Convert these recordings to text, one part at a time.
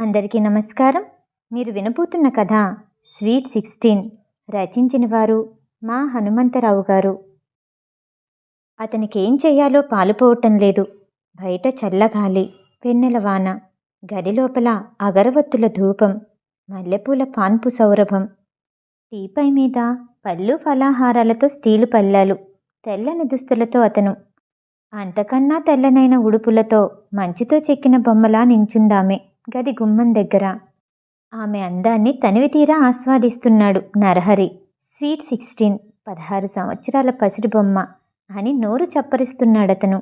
అందరికీ నమస్కారం. మీరు వినబోతున్న కథ స్వీట్ సిక్స్టీన్ రచించిన వారు మా హనుమంతరావు గారు. అతనికి ఏం చేయాలో పాలుపోవటం లేదు. బయట చల్లగాలి వెన్నెల వాన గది లోపల అగరవత్తుల ధూపం మల్లెపూల పాన్పు సౌరభం. టీపై మీద పళ్ళు ఫలాహారాలతో స్టీలు పల్లాలు తెల్లని దుస్తులతో అతను. అంతకన్నా తెల్లనైన ఉడుపులతో మంచుతో చెక్కిన బొమ్మలా నించుందామే. గది గుమ్మం దగ్గర. ఆమె అందాన్ని తనివి తీరా ఆస్వాదిస్తున్నాడు నరహరి. స్వీట్ సిక్స్టీన్ పదహారు సంవత్సరాల పసిడి బొమ్మ అని నోరు చప్పరిస్తున్నాడతను.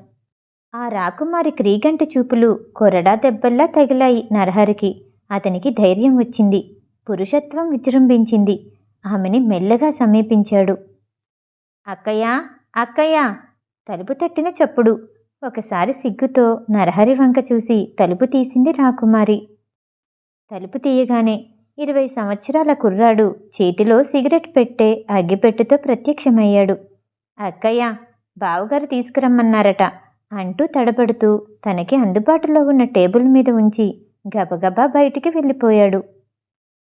ఆ రాకుమారి క్రీగంటి చూపులు కొరడా దెబ్బల్లా తగిలాయి నరహరికి. అతనికి ధైర్యం వచ్చింది. పురుషత్వం విజృంభించింది. ఆమెని మెల్లగా సమీపించాడు. అక్కయ్యా అక్కయ్య! తలుపు తట్టిన చప్పుడు. ఒకసారి సిగ్గుతో నరహరి వంక చూసి తలుపు తీసింది రాకుమారి. తలుపు తీయగానే ఇరవై సంవత్సరాల కుర్రాడు చేతిలో సిగరెట్ పెట్టే అగ్గిపెట్టెతో ప్రత్యక్షమయ్యాడు. అక్కయ్య బావగారు తీసుకురమ్మన్నారట అంటూ తడబడుతూ తనకి అందుబాటులో ఉన్న టేబుల్ మీద ఉంచి గబగబా బయటికి వెళ్ళిపోయాడు.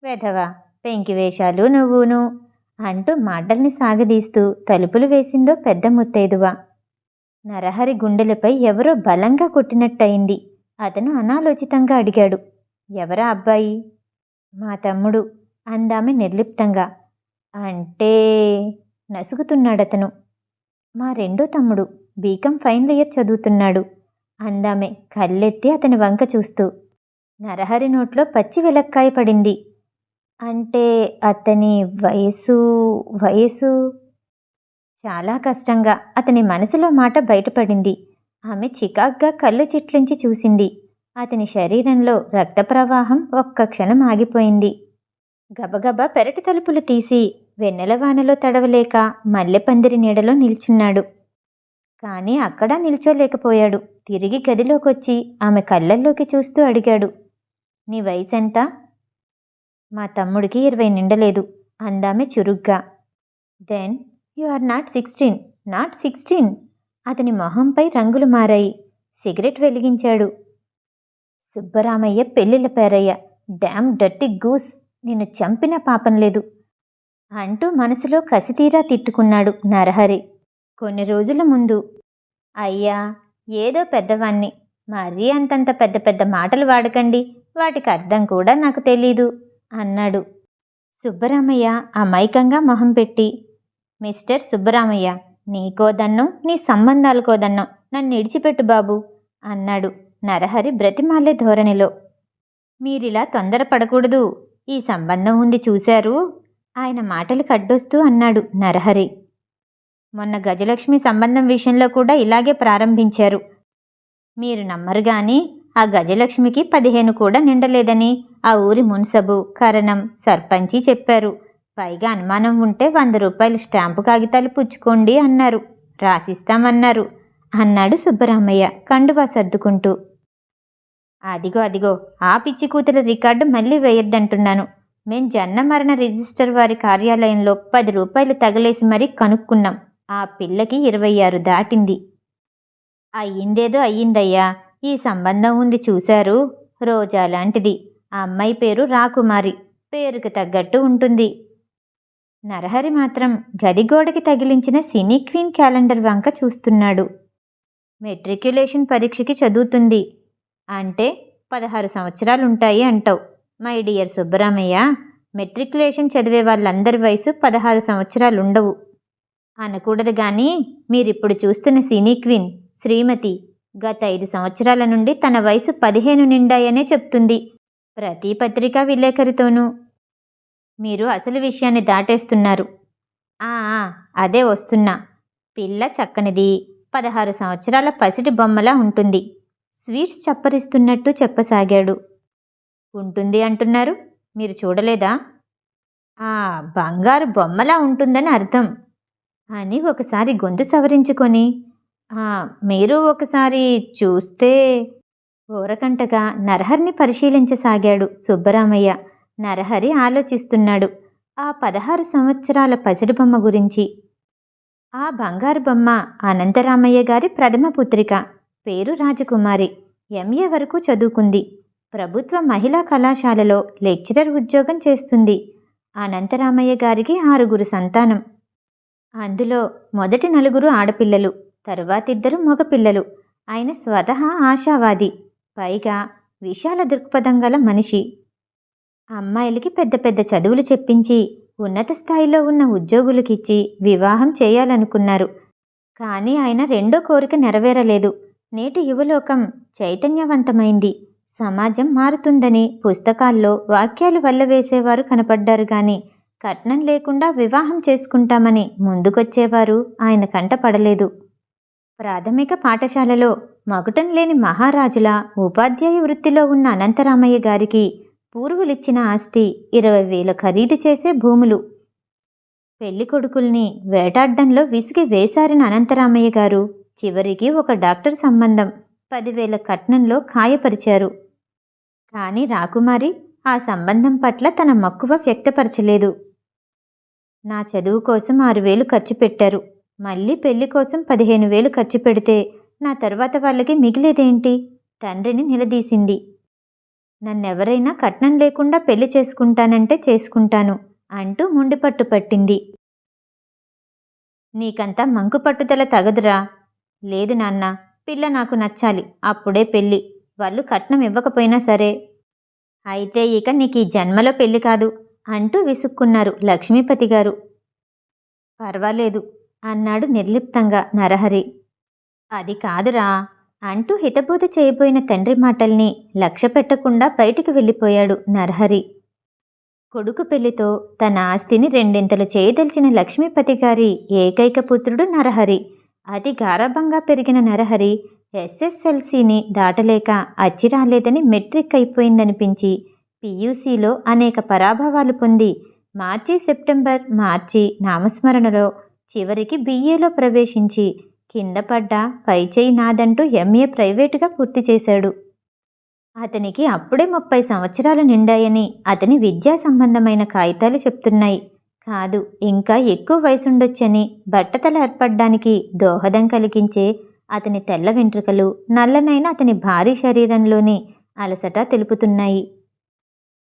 వెధవా పెంకి వేషాలు నువ్వును అంటూ మాటల్ని సాగదీస్తూ తలుపులు వేసిందో పెద్ద ముత్తైదువా. నరహరి గుండెలపై ఎవరో బలంగా కొట్టినట్టయింది. అతను అనాలోచితంగా అడిగాడు. ఎవరా అబ్బాయి? మా తమ్ముడు అందామె నిర్లిప్తంగా. అంటే నసుగుతున్నాడతను. మా రెండో తమ్ముడు బీకం ఫైనల్ ఇయర్ చదువుతున్నాడు అందామె కళ్ళెత్తి అతని వంక చూస్తూ. నరహరి నోట్లో పచ్చి వెలక్కాయ పడింది. అంటే అతని వయసు వయసు చాలా కష్టంగా అతని మనసులో మాట బయటపడింది. ఆమె చికాగ్గా కళ్ళు చిట్లించి చూసింది. అతని శరీరంలో రక్త ప్రవాహం ఒక్క క్షణం ఆగిపోయింది. గబగబా పెరటి తలుపులు తీసి వెన్నెల వానలో తడవలేక మల్లెపందిరి నీడలో నిల్చున్నాడు. కానీ అక్కడా నిల్చోలేకపోయాడు. తిరిగి గదిలోకొచ్చి ఆమె కళ్ళల్లోకి చూస్తూ అడిగాడు. నీ వయసెంత? మా తమ్ముడికి ఇరవై నిండలేదు. అందామె చురుగ్గా. Then you are not sixteen. Not sixteen. అతని మొహంపై రంగులు మారాయి. సిగరెట్ వెలిగించాడు. సుబ్బరామయ్య పెళ్ళిళ్ళ పేరయ్య. Dam డట్టి goose. నిన్ను చంపిన పాపం లేదు. అంటూ మనసులో కసితీరా తిట్టుకున్నాడు నరహరి. కొన్ని రోజుల ముందు. అయ్యా ఏదో పెద్దవాణ్ణి. మరీ అంతంత పెద్ద పెద్ద మాటలు వాడకండి. వాటికి అర్థం కూడా నాకు తెలీదు అన్నాడు. సుబ్బరామయ్య అమాయకంగా మొహం పెట్టి. మిస్టర్ సుబ్బరామయ్య నీకోదన్నం నీ సంబంధాలకోదన్నం నన్ను ఇడిచిపెట్టు బాబు అన్నాడు నరహరి బ్రతిమాలే ధోరణిలో. మీరిలా తొందరపడకూడదు ఈ సంబంధం ఉంది చూశారు? ఆయన మాటలు కడ్డొస్తూ అన్నాడు నరహరి. మొన్న గజలక్ష్మి సంబంధం విషయంలో కూడా ఇలాగే ప్రారంభించారు. మీరు నమ్మరు గాని ఆ గజలక్ష్మికి పదిహేను కూడా నిండలేదని ఆ ఊరి మున్సబు కరణం సర్పంచి చెప్పారు. పైగా అనుమానం ఉంటే వంద రూపాయలు స్టాంపు కాగితాలు పుచ్చుకోండి అన్నారు. రాసిస్తామన్నారు. అన్నాడు సుబ్బరామయ్య కండువా సర్దుకుంటూ. అదిగో అదిగో ఆ పిచ్చి కూతుల రికార్డు మళ్ళీ వేయొద్దంటున్నాను. మేం జన్న మరణ రిజిస్టర్ వారి కార్యాలయంలో పది రూపాయలు తగలేసి మరీ కనుక్కున్నాం. ఆ పిల్లకి ఇరవై ఆరు దాటింది. అయ్యిందేదో అయ్యిందయ్యా ఈ సంబంధం ఉంది చూశారు? రోజా లాంటిది. ఆ అమ్మాయి పేరు రాకుమారి. పేరుకు తగ్గట్టు ఉంటుంది. నరహరి మాత్రం గదిగోడకి తగిలించిన సినీ క్వీన్ క్యాలెండర్ వంక చూస్తున్నాడు. మెట్రిక్యులేషన్ పరీక్షకి చదువుతుంది. అంటే పదహారు సంవత్సరాలు ఉంటాయి అంటావు. మై డియర్ సుబ్బరామయ్య మెట్రిక్యులేషన్ చదివే వాళ్ళందరి వయసు పదహారు సంవత్సరాలు ఉండవు అనకూడదు కానీ మీరిప్పుడు చూస్తున్న సినీ క్వీన్ శ్రీమతి గత ఐదు సంవత్సరాల నుండి తన వయసు పదిహేను నిండాయనే చెప్తుంది. ప్రతి పత్రికా విలేకరితోనూ మీరు అసలు విషయాన్ని దాటేస్తున్నారు. ఆ అదే వస్తున్నా. పిల్ల చక్కనిది. పదహారు సంవత్సరాల పసిటి బొమ్మలా ఉంటుంది. స్వీట్స్ చప్పరిస్తున్నట్టు చెప్పసాగాడు. ఉంటుంది అంటున్నారు. మీరు చూడలేదా? ఆ బంగారు బొమ్మలా ఉంటుందని అర్థం. అని ఒకసారి గొంతు సవరించుకొని మీరు ఒకసారి చూస్తే ఊరకంటగా నరహరిని పరిశీలించసాగాడు సుబ్బరామయ్య. నరహరి ఆలోచిస్తున్నాడు. ఆ పదహారు సంవత్సరాల పసిడి బొమ్మ గురించి. ఆ బంగారు బొమ్మ అనంతరామయ్య గారి ప్రథమ పుత్రిక. పేరు రాజకుమారి. ఎంఏ వరకు చదువుకుంది. ప్రభుత్వ మహిళా కళాశాలలో లెక్చరర్ ఉద్యోగం చేస్తుంది. అనంతరామయ్య గారికి ఆరుగురు సంతానం. అందులో మొదటి నలుగురు ఆడపిల్లలు తరువాతిద్దరు మగపిల్లలు. ఆయన స్వతహా ఆశావాది. పైగా విశాల దృక్పథం గల మనిషి. అమ్మాయిలకి పెద్ద పెద్ద చదువులు చెప్పించి ఉన్నత స్థాయిలో ఉన్న ఉద్యోగులకిచ్చి వివాహం చేయాలనుకున్నారు. కానీ ఆయన రెండో కోరిక నెరవేరలేదు. నేటి యువలోకం చైతన్యవంతమైంది. సమాజం మారుతుందని పుస్తకాల్లో వాక్యాలు వల్ల వేసేవారు కనపడ్డారు కానీ కట్నం లేకుండా వివాహం చేసుకుంటామని ముందుకొచ్చేవారు ఆయన కంట పడలేదు. ప్రాథమిక పాఠశాలలో మగుటం లేని మహారాజుల ఉపాధ్యాయ వృత్తిలో ఉన్న అనంతరామయ్య గారికి పూర్వులిచ్చిన ఆస్తి ఇరవై వేల ఖరీదు చేసే భూములు. పెళ్ళి కొడుకుల్ని వేటాడ్డంలో విసిగి వేశారిన అనంతరామయ్య గారు చివరికి ఒక డాక్టర్ సంబంధం పదివేల కట్నంలో ఖాయపరిచారు. కానీ రాకుమారి ఆ సంబంధం పట్ల తన మక్కువ వ్యక్తపరచలేదు. నా చదువు కోసం ఆరు వేలు ఖర్చు పెట్టారు. మళ్ళీ పెళ్ళి కోసం పదిహేను వేలు ఖర్చు పెడితే నా తర్వాత వాళ్ళకి మిగిలేదేంటి? తండ్రిని నిలదీసింది. నన్నెవరైనా కట్నం లేకుండా పెళ్ళి చేసుకుంటానంటే చేసుకుంటాను అంటూ ముండిపట్టు పట్టింది. నీకంతా మంకు పట్టుదల తగదురా. లేదు నాన్న పిల్ల నాకు నచ్చాలి అప్పుడే పెళ్ళి వాళ్ళు కట్నం ఇవ్వకపోయినా సరే. అయితే ఇక నీకు ఈ జన్మలో పెళ్ళి కాదు అంటూ విసుక్కున్నారు లక్ష్మీపతి గారు. పర్వాలేదు అన్నాడు నిర్లిప్తంగా నరహరి. అది కాదురా అంటూ హితబోధ చేయబోయిన తండ్రి మాటల్ని లక్ష్య పెట్టకుండా బయటికి వెళ్ళిపోయాడు నరహరి. కొడుకు పెళ్ళితో తన ఆస్తిని రెండింతలు చేయదలిచిన లక్ష్మీపతి గారి ఏకైక పుత్రుడు నరహరి. అతి గారాభంగా పెరిగిన నరహరి ఎస్ఎస్ఎల్సిని దాటలేక అచ్చి రాలేదని మెట్రిక్ అయిపోయిందనిపించి పియూసీలో అనేక పరాభవాలు పొంది మార్చి సెప్టెంబర్ మార్చి నామస్మరణలో చివరికి బీఏలో ప్రవేశించి కింద పడ్డ పైచేయి నాదంటూ ఎంఏ ప్రైవేటుగా పూర్తి చేశాడు. అతనికి అప్పుడే ముప్పై సంవత్సరాలు నిండాయని అతని విద్యా సంబంధమైన కాగితాలు చెప్తున్నాయి. కాదు ఇంకా ఎక్కువ వయసుండొచ్చని బట్టతల ఏర్పడడానికి దోహదం కలిగించే అతని తెల్ల వెంట్రుకలు నల్లనైన అతని భారీ శరీరంలోని అలసట తెలుపుతున్నాయి.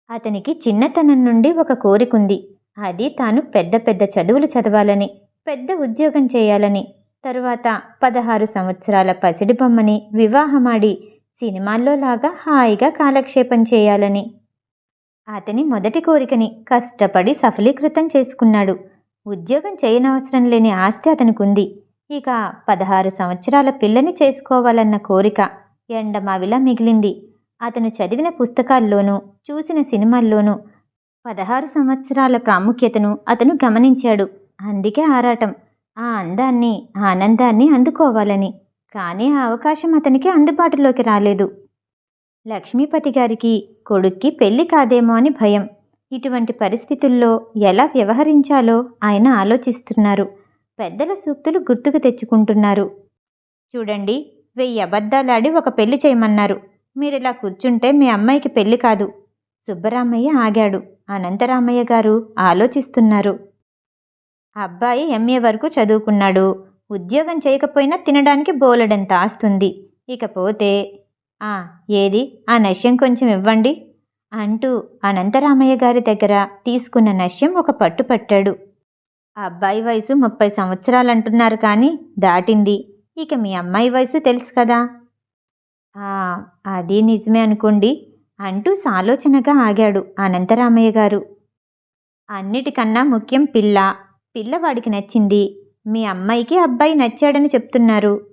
అతనికి చిన్నతనం నుండి ఒక కోరికుంది. అది తాను పెద్ద పెద్ద చదువులు చదవాలని పెద్ద ఉద్యోగం చేయాలని తరువాత పదహారు సంవత్సరాల పసిడి బొమ్మని వివాహమాడి సినిమాల్లో లాగా హాయిగా కాలక్షేపం చేయాలని. అతని మొదటి కోరికని కష్టపడి సఫలీకృతం చేసుకున్నాడు. ఉద్యోగం చేయనవసరం లేని ఆస్తి అతనికి ఉంది ఇక పదహారు సంవత్సరాల పిల్లని చేసుకోవాలన్న కోరిక ఎండమావిలా మిగిలింది. అతను చదివిన పుస్తకాల్లోనూ చూసిన సినిమాల్లోనూ పదహారు సంవత్సరాల ప్రాముఖ్యతను అతను గమనించాడు. అందుకే ఆరాటం. ఆ అందాన్ని ఆనందాన్ని అందుకోవాలని. కానీ ఆ అవకాశం అతనికి అందుబాటులోకి రాలేదు. లక్ష్మీపతి గారికి కొడుక్కి పెళ్ళి కాదేమో అని భయం. ఇటువంటి పరిస్థితుల్లో ఎలా వ్యవహరించాలో ఆయన ఆలోచిస్తున్నారు. పెద్దల సూక్తులు గుర్తుకు తెచ్చుకుంటున్నారు. చూడండి వెయ్యి అబద్ధాలాడి ఒక పెళ్ళి చేయమన్నారు. మీరిలా కూర్చుంటే మీ అమ్మాయికి పెళ్ళి కాదు. సుబ్బరామయ్య ఆగాడు. అనంతరామయ్య గారు ఆలోచిస్తున్నారు. అబ్బాయి ఎంఏ వరకు చదువుకున్నాడు. ఉద్యోగం చేయకపోయినా తినడానికి బోలెడంత ఆస్తుంది. ఇకపోతే ఆ ఏది? ఆ నశ్యం కొంచెం ఇవ్వండి అంటూ అనంతరామయ్య గారి దగ్గర తీసుకున్న నశ్యం ఒక పట్టు పట్టాడు. అబ్బాయి వయసు ముప్పై సంవత్సరాలంటున్నారు కానీ దాటింది. ఇక మీ అమ్మాయి వయసు తెలుసు కదా. ఆ అది నిజమే అనుకోండి అంటూ సాలోచనగా ఆగాడు అనంతరామయ్య గారు. అన్నిటికన్నా ముఖ్యం పిల్ల. పిల్లవాడికి నచ్చింది. మీ అమ్మాయికి అబ్బాయి నచ్చాడని చెప్తున్నారు.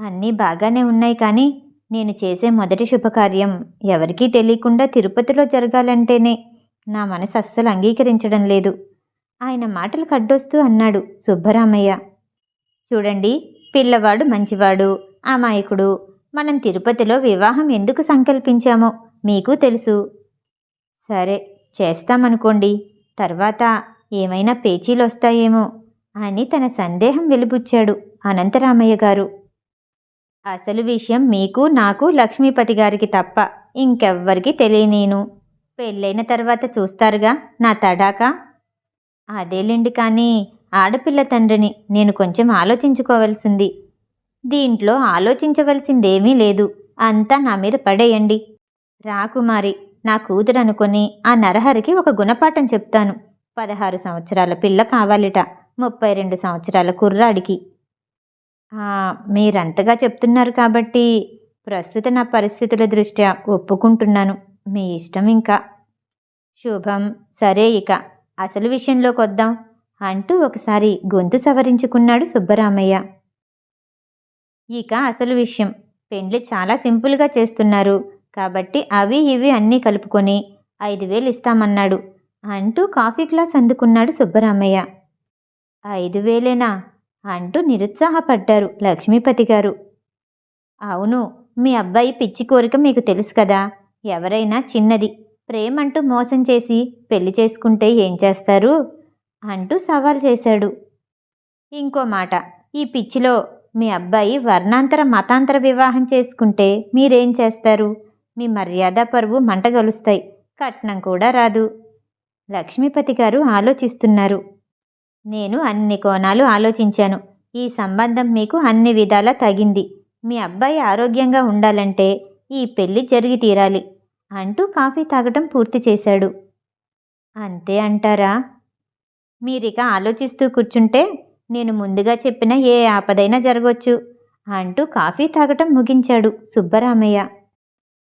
అన్నీ బాగానే ఉన్నాయి కానీ నేను చేసే మొదటి శుభకార్యం ఎవరికీ తెలియకుండా తిరుపతిలో జరగాలంటేనే నా మనసు అస్సలు అంగీకరించడం లేదు. ఆయన మాటలు కడ్డొస్తూ అన్నాడు సుబ్బరామయ్య. చూడండి పిల్లవాడు మంచివాడు అమాయకుడు. మనం తిరుపతిలో వివాహం ఎందుకు సంకల్పించామో మీకు తెలుసు. సరే చేస్తామనుకోండి. తర్వాత ఏమైనా పేచీలు వస్తాయేమో అని తన సందేహం వెలిబుచ్చాడు అనంతరామయ్య గారు. అసలు విషయం మీకు నాకు లక్ష్మీపతి గారికి తప్ప ఇంకెవ్వరికి తెలియనేను పెళ్ళైన తర్వాత చూస్తారుగా నా తడాక? అదేలేండి కానీ ఆడపిల్ల తండ్రిని నేను కొంచెం ఆలోచించుకోవలసింది. దీంట్లో ఆలోచించవలసిందేమీ లేదు. అంతా నా మీద పడేయండి. రాకుమారి నా కూతురు అనుకొని ఆ నరహరికి ఒక గుణపాఠం చెప్తాను. పదహారు సంవత్సరాల పిల్ల కావాలిట. ముప్పై రెండు సంవత్సరాల కుర్రాడికి. మీరంతగా చెప్తున్నారు కాబట్టి ప్రస్తుత నా పరిస్థితుల దృష్ట్యా ఒప్పుకుంటున్నాను. మీ ఇష్టం ఇంకా. శుభం. సరే ఇక. అసలు విషయంలోకి వద్దాం. అంటూ ఒకసారి గొంతు సవరించుకున్నాడు సుబ్బరామయ్య. ఇక అసలు విషయం. పెండ్లి చాలా సింపుల్గా చేస్తున్నారు. కాబట్టి అవి ఇవి అన్నీ కలుపుకొని ఐదు వేలు ఇస్తామన్నాడు. అంటూ కాఫీ గ్లాస్ అందుకున్నాడు సుబ్బరామయ్య. ఐదు వేలేనా? అంటూ నిరుత్సాహపడ్డారు లక్ష్మీపతి గారు. అవును మీ అబ్బాయి పిచ్చి కోరిక మీకు తెలుసు కదా. ఎవరైనా చిన్నది ప్రేమంటూ మోసం చేసి పెళ్ళి చేసుకుంటే ఏం చేస్తారు? అంటూ సవాల్ చేశాడు. ఇంకో మాట ఈ పిచ్చిలో మీ అబ్బాయి వర్ణాంతర మతాంతర వివాహం చేసుకుంటే మీరేం చేస్తారు? మీ మర్యాద పరువు మంటగలుస్తాయి కట్నం కూడా రాదు. లక్ష్మీపతి గారు ఆలోచిస్తున్నారు. నేను అన్ని కోణాలు ఆలోచించాను. ఈ సంబంధం మీకు అన్ని విధాలా తగింది. మీ అబ్బాయి ఆరోగ్యంగా ఉండాలంటే ఈ పెళ్ళి జరిగి తీరాలి అంటూ కాఫీ తాగటం పూర్తి చేశాడు. అంతే అంటారా? మీరిక ఆలోచిస్తూ కూర్చుంటే నేను ముందుగా చెప్పిన ఏ ఆపదైనా జరగవచ్చు అంటూ కాఫీ తాగటం ముగించాడు సుబ్బరామయ్య.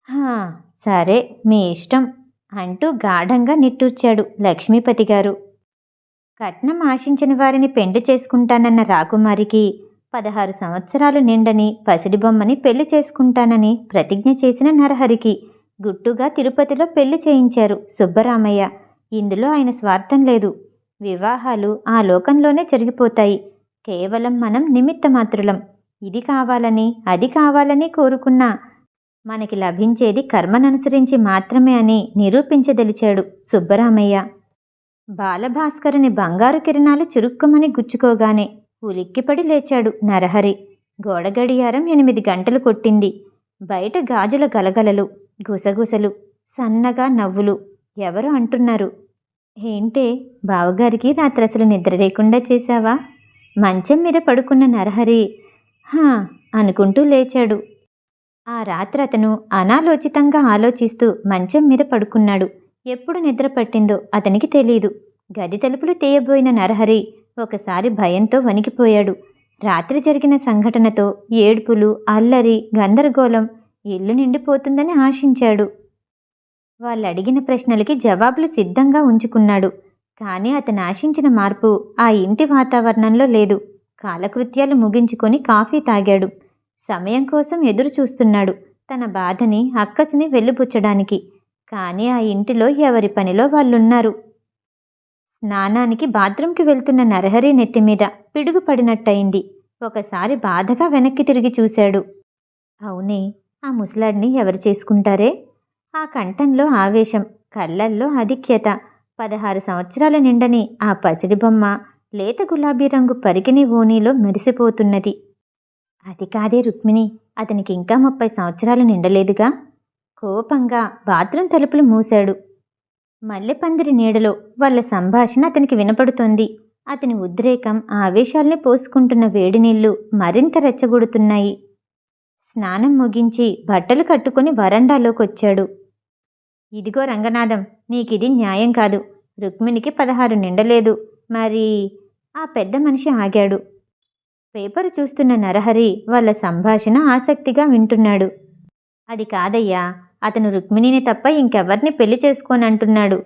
"హా, సరే మీ ఇష్టం. అంటూ గాఢంగా నిట్టూర్చాడు లక్ష్మీపతి గారు. కట్నం ఆశించిన వారిని పెండి చేసుకుంటానన్న రాకుమారికి పదహారు సంవత్సరాలు నిండని పసిడి బొమ్మని పెళ్ళి చేసుకుంటానని ప్రతిజ్ఞ చేసిన నరహరికి గుట్టుగా తిరుపతిలో పెళ్ళి చేయించారు సుబ్బరామయ్య. ఇందులో ఆయన స్వార్థం లేదు. వివాహాలు ఆ లోకంలోనే జరిగిపోతాయి. కేవలం మనం నిమిత్తమాత్రులం. ఇది కావాలని అది కావాలని కోరుకున్నా మనకి లభించేది కర్మననుసరించి మాత్రమే అని నిరూపించదలిచాడు సుబ్బరామయ్య. బాలభాస్కరుని బంగారు కిరణాలు చురుక్కుమని గుచ్చుకోగానే ఉలిక్కిపడి లేచాడు నరహరి. గోడ గడియారం ఎనిమిది గంటలు కొట్టింది. బయట గాజుల గలగలలు గుసగుసలు సన్నగా నవ్వులు ఎవరు అంటున్నారు? ఏంటే బావగారికి రాత్రసలు నిద్ర లేకుండా చేశావా? మంచం మీద పడుకున్న నరహరి హా అనుకుంటూ లేచాడు. ఆ రాత్రి అతను అనాలోచితంగా ఆలోచిస్తూ మంచం మీద పడుకున్నాడు. ఎప్పుడు నిద్ర పట్టిందో అతనికి తెలియదు గది తలుపులు తీయబోయిన నరహరి ఒకసారి భయంతో వణికిపోయాడు. రాత్రి జరిగిన సంఘటనతో ఏడుపులు అల్లరి గందరగోళం ఇల్లు నిండిపోతుందని ఆశించాడు. వాళ్ళు అడిగిన ప్రశ్నలకి జవాబులు సిద్ధంగా ఉంచుకున్నాడు. కానీ అతను ఆశించిన మార్పు ఆ ఇంటి వాతావరణంలో లేదు. కాలకృత్యాలు ముగించుకొని కాఫీ తాగాడు. సమయం కోసం ఎదురు చూస్తున్నాడు తన బాధని అక్కసిని వెళ్ళిపుచ్చడానికి. కానీ ఆ ఇంటిలో ఎవరి పనిలో వాళ్ళున్నారు? స్నానానికి బాత్రూంకి వెళ్తున్న నరహరి నెత్తి మీద పిడుగు పడినట్టయింది. ఒకసారి బాధగా వెనక్కి తిరిగి చూశాడు. అవునే ఆ ముసలాడిని ఎవరు చేసుకుంటారే? ఆ కంఠంలో ఆవేశం కళ్ళల్లో ఆధిక్యత. పదహారు సంవత్సరాల నిండని ఆ పసిడి బొమ్మ లేత గులాబీ రంగు పరికిణి ఓనీలో మెరిసిపోతున్నది. అది కాదే రుక్మిణి అతనికి ఇంకా ముప్పై సంవత్సరాలు నిండలేదుగా. కోపంగా బాత్రూం తలుపులు మూశాడు. మల్లెపందిరి నీడలో వాళ్ళ సంభాషణ అతనికి వినపడుతోంది. అతని ఉద్రేకం ఆవేశాల్ని పోసుకుంటున్న వేడి నీళ్ళు మరింత రెచ్చగొడుతున్నాయి. స్నానం ముగించి బట్టలు కట్టుకుని వరండాలోకొచ్చాడు ఇదిగో రంగనాథం నీకిది న్యాయం కాదు. రుక్మిణికి పదహారు నిండలేదు. మరి ఆ పెద్ద మనిషి ఆగాడు. పేపరు చూస్తున్న నరహరి వాళ్ళ సంభాషణ ఆసక్తిగా వింటున్నాడు. అది కాదయ్యా అతను రుక్మిణిని తప్ప ఇంకెవరిని పెళ్ళి చేసుకోనంటున్నాడు.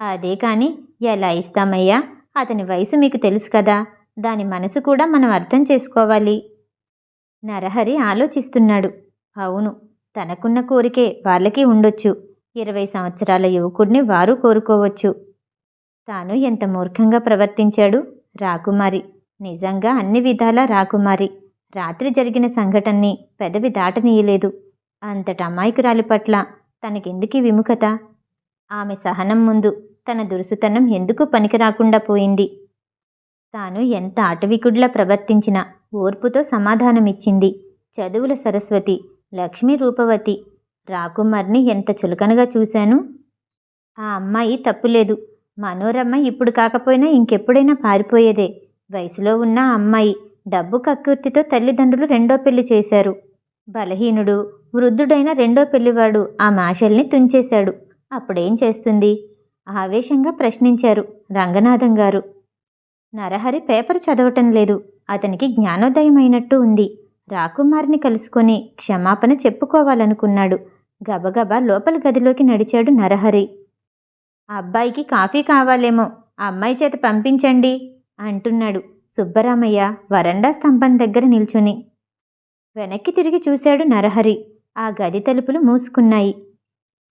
అదే కాని ఎలా ఇస్తామయ్యా? అతని వయసు మీకు తెలుసు కదా దాని మనసు కూడా మనం అర్థం చేసుకోవాలి. నరహరి ఆలోచిస్తున్నాడు. అవును తనకున్న కోరికే వాళ్ళకి ఉండొచ్చు. ఇరవై సంవత్సరాల యువకుడిని వారు కోరుకోవచ్చు. తాను ఎంత మూర్ఖంగా ప్రవర్తించాడు? రాకుమారి. నిజంగా అన్ని విధాలా రాకుమారి. రాత్రి జరిగిన సంఘటనని పెదవి దాటనీయలేదు. అంతటి అమాయకురాలి పట్ల తనకెందుకీ విముఖత? ఆమె సహనం ముందు తన దురుసుతనం ఎందుకు పనికి రాకుండా పోయింది? తాను ఎంత అటవికుడిలా ప్రవర్తించిన ఓర్పుతో సమాధానమిచ్చింది చదువుల సరస్వతి లక్ష్మీ రూపవతి రాకుమార్ని ఎంత చులకనగా చూశాను? ఆ అమ్మాయి తప్పులేదు. మనోరమ్మ ఇప్పుడు కాకపోయినా ఇంకెప్పుడైనా పారిపోయేదే. వయసులో ఉన్న అమ్మాయి డబ్బు కక్కుర్తితో తల్లిదండ్రులు రెండో పెళ్ళి చేశారు. బలహీనుడు వృద్ధుడైన రెండో పెళ్ళివాడు ఆ మాషల్ని తుంచేశాడు. అప్పుడేం చేస్తుంది? ఆవేశంగా ప్రశ్నించారు రంగనాథం గారు. నరహరి పేపర్ చదవటం లేదు. అతనికి జ్ఞానోదయం అయినట్టు ఉంది. రాకుమారిని కలుసుకొని క్షమాపణ చెప్పుకోవాలనుకున్నాడు. గబగబా లోపల గదిలోకి నడిచాడు నరహరి. అబ్బాయికి కాఫీ కావాలేమో ఆ అమ్మాయి చేత పంపించండి. అంటున్నాడు. సుబ్బరామయ్య వరండా స్తంభం దగ్గర నిల్చుని. వెనక్కి తిరిగి చూశాడు నరహరి. ఆ గది తలుపులు మూసుకున్నాయి.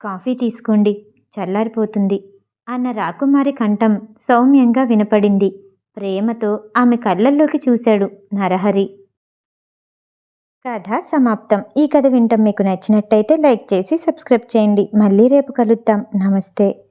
కాఫీ తీసుకోండి చల్లారిపోతుంది అన్న రాకుమారి కంఠం సౌమ్యంగా వినపడింది. ప్రేమతో ఆమె కళ్ళల్లోకి చూశాడు నరహరి. కథ సమాప్తం. ఈ కథ వింటం మీకు నచ్చినట్టయితే లైక్ చేసి సబ్స్క్రైబ్ చేయండి. మళ్ళీ రేపు కలుద్దాం. నమస్తే.